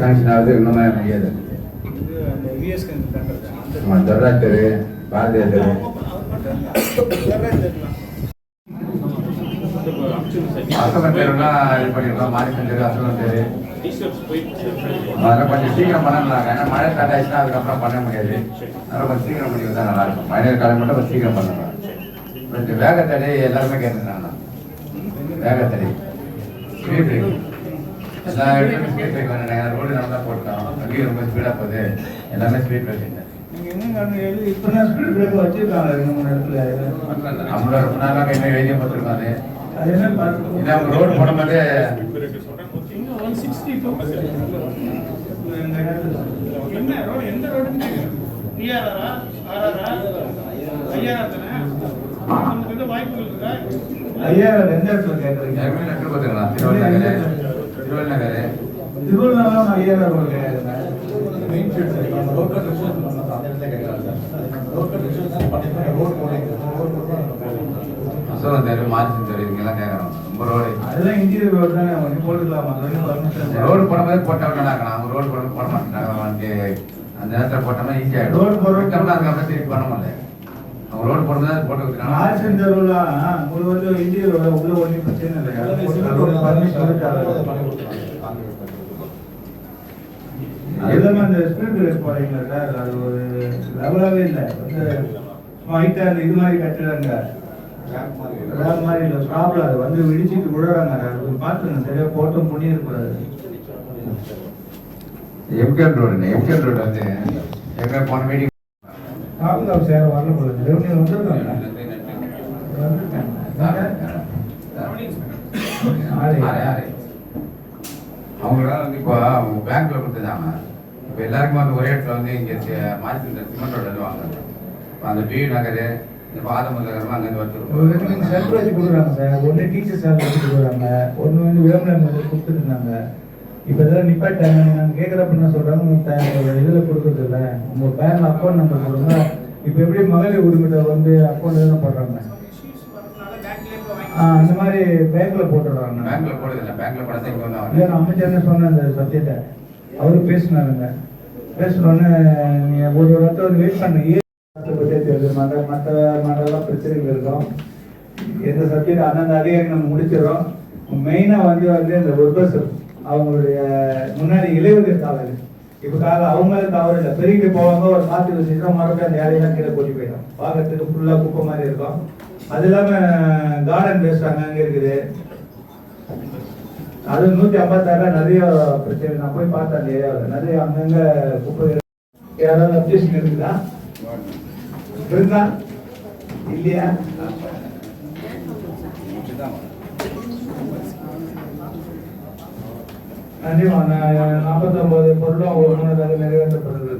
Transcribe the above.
Sanction ஆகுது இன்னுமே முடியாது. இது அந்த விஎஸ்கே கட்டுறது அந்த தெரு பாரதிய தெரு அசோகன் தெருலாம் இது பண்ணிருக்கோம் மாரிசன் தெரு அசோகன் தெரு அதெல்லாம் கொஞ்சம் சீக்கிரம் பண்ணலாங்க ஏன்னா மழை ஸ்டார்ட் ஆயிடுச்சுன்னா அதுக்கப்புறம் பண்ண முடியாது. அதனால கொஞ்சம் சீக்கிரம் பண்ணி தான் நல்லா இருக்கும். மழை காலம் மட்டும் கொஞ்சம் சீக்கிரம் பண்ணலாம் கொஞ்சம் வேகத்தடை எல்லாருமே கேட்டுருந்தாங்க. வேகத்தடை. எல்லா இடத்துலையும் ஸ்பீட் பிரேக் ரோடு நல்லா போட்டோம். வண்டி ரொம்ப ஸ்பீடாக போகுது. எல்லாமே ஸ்பீட் பிரேக் நீங்க என்னங்க எழுதி இப்பதான் ஸ்பீட் பிரேக் வச்சிருக்காங்க ரெண்டு மூணு இடத்துல. நம்மளோட ரொம்ப நாளாக என்ன எழுதிய போட்டிருக்காரு. அது என்ன பார்த்து இல்லை அவங்க ரோடு போடும்போது என்ன ரோடு? எந்த ரோடுன்னு பிஆர்ஆரா ஆர்ஆரா ஐஆர்ஆர் தானே நமக்கு எந்த வாய்ப்புகள் இருக்கா? ஐயா எந்த இடத்துல கேட்குறீங்க. பார்த்துக்கலாம் திருவள்ளநகர் திருவண்ணாமலை ஐயாயிரம் ரோடு கிடையாதுங்க மெயின் ரிசோர்ஸ் பண்ணலாம் அந்த இடத்துல கேட்கலாம் சார். ரோட் கட் ரிசோர்ஸ் தான் பண்ணிட்டு ரோட் போடுறீங்க ரோட் போடுறோம் அசோகன் தெரு மாரிசன் தெரு இங்கெல்லாம் கேட்குறோம் ரொம்ப ரோடு அதெல்லாம் இன்டீரியர் ரோடு தானே கொஞ்சம் போட்டுக்கலாமா. ரோடு போடும்போது போட்டோம்னா அவங்க ரோடு போட போட மாட்டாங்க அந்த நேரத்தில் போட்டோம்னா ஈஸியாக ரோடு போட்டோம்னா அதுக்கப்புறம் திருப்பி பண்ண முடியல. அவங்க ரோடு போடும்போது போட்டு ஆர்ட்ஸ் உங்களுக்கு வந்து இன்டீரியர் ரோட உள்ள ஒன்றும் பிரச்சனை இல்லை. பர்மிஷன் எல்லாமே அந்த ஸ்பீட் பிரேக் போறீங்களா சார். அது ஒரு லெவலாகவே இல்லை. வந்து ஹைட்டாக இது மாதிரி கட்டுறாங்க. ரேம் மாதிரி இல்லை. ப்ராப்ளம் அது வந்து இடிச்சிட்டு விழுறாங்க அது பார்த்துங்க சரியா போட்டும் பண்ணி இருக்கக்கூடாது எம்கேன் ரோடு எம்கேன் ரோடு வந்து எங்கே போன மீட்டிங் காவல் சார் வரல போல ரெவன்யூ வந்துருக்காங்க. அவங்களால வந்து இப்போ அவங்க பேங்க்ல கொடுத்துட்டாங்க இப்போ எல்லாருக்குமே வந்து ஒரே இடத்துல வந்து இங்கே மாற்றி சிமெண்ட் ரோடு வந்து வாங்குறாங்க அந்த டி நகர் இந்த பாதம் நகரமா அங்கேருந்து சர்ப்ரைஸ் கொடுக்குறாங்க சார் ஒன்று டீச்சர் சார் கொடுக்குறாங்க ஒன்று வந்து வந்து கொடுத்துருந்தாங்க இப்போ இதெல்லாம் நிப்பாட்டாங்க நாங்கள் கேட்குறப்ப என்ன சொல்கிறாங்க இதில் கொடுக்குறது இல்லை உங்கள் பேங்க் அக்கௌண்ட் நம்பர் கொடுங்க இப்போ எப்படி மகளிர் உரிமையில வந்து அக்கௌண்ட் எதுவும் போடுறாங்க? ஆ அந்த மாதிரி பேங்க்கில் போட்டுடுறாங்க. பேங்க்ல போடுதில்ல பேங்க்ல போடாத இங்கே வந்து இல்லை நான் அமைச்சர் என்ன சொன்ன அந்த சப்ஜெக்டை அவரு பேசினாருங்க. பேசினோடனே நீங்கள் ஒரு ஒரு இடத்துல வெயிட் பண்ண. ஏன் பற்றியே தெரியுது மற்ற மற்ற மற்றெல்லாம் பிரச்சனைகள் இருக்கும். எந்த சப்ஜெக்ட் அந்தந்த அதிகாரி நம்ம முடிச்சிடறோம். மெயினாக வந்து வந்து இந்த ஒர்க்கர்ஸ் அவங்களுடைய முன்னாடி இளைவர்கள் இப்போ கால அவங்களே தவறு இல்லை. பெருகி போவாங்க ஒரு காற்று வச்சுட்டோம் மறுபடியும் அந்த இலையெல்லாம் கீழே கொட்டி போயிடும். பார்க்கறதுக்கு ஃபுல்லாக குப்பை மாதிரி இருக்கும். அது இல்லாமல் கார்டன் பேசுகிறாங்க அங்கே இருக்குது. அது நூத்தி ஐம்பத்தாறுல நிறைய பிரச்சனை. நான் போய் பார்த்தேன் அந்த ஏரியாவில். நிறைய அங்கங்க குப்பை யாராவது அப்ஜெக்ஷன் இருக்குதா? இருந்தா? இல்லையா? நன்றிமா நாற்பத்தொன்பது பொருளும் ஒரு மனதாக நிறைவேற்றப்படுது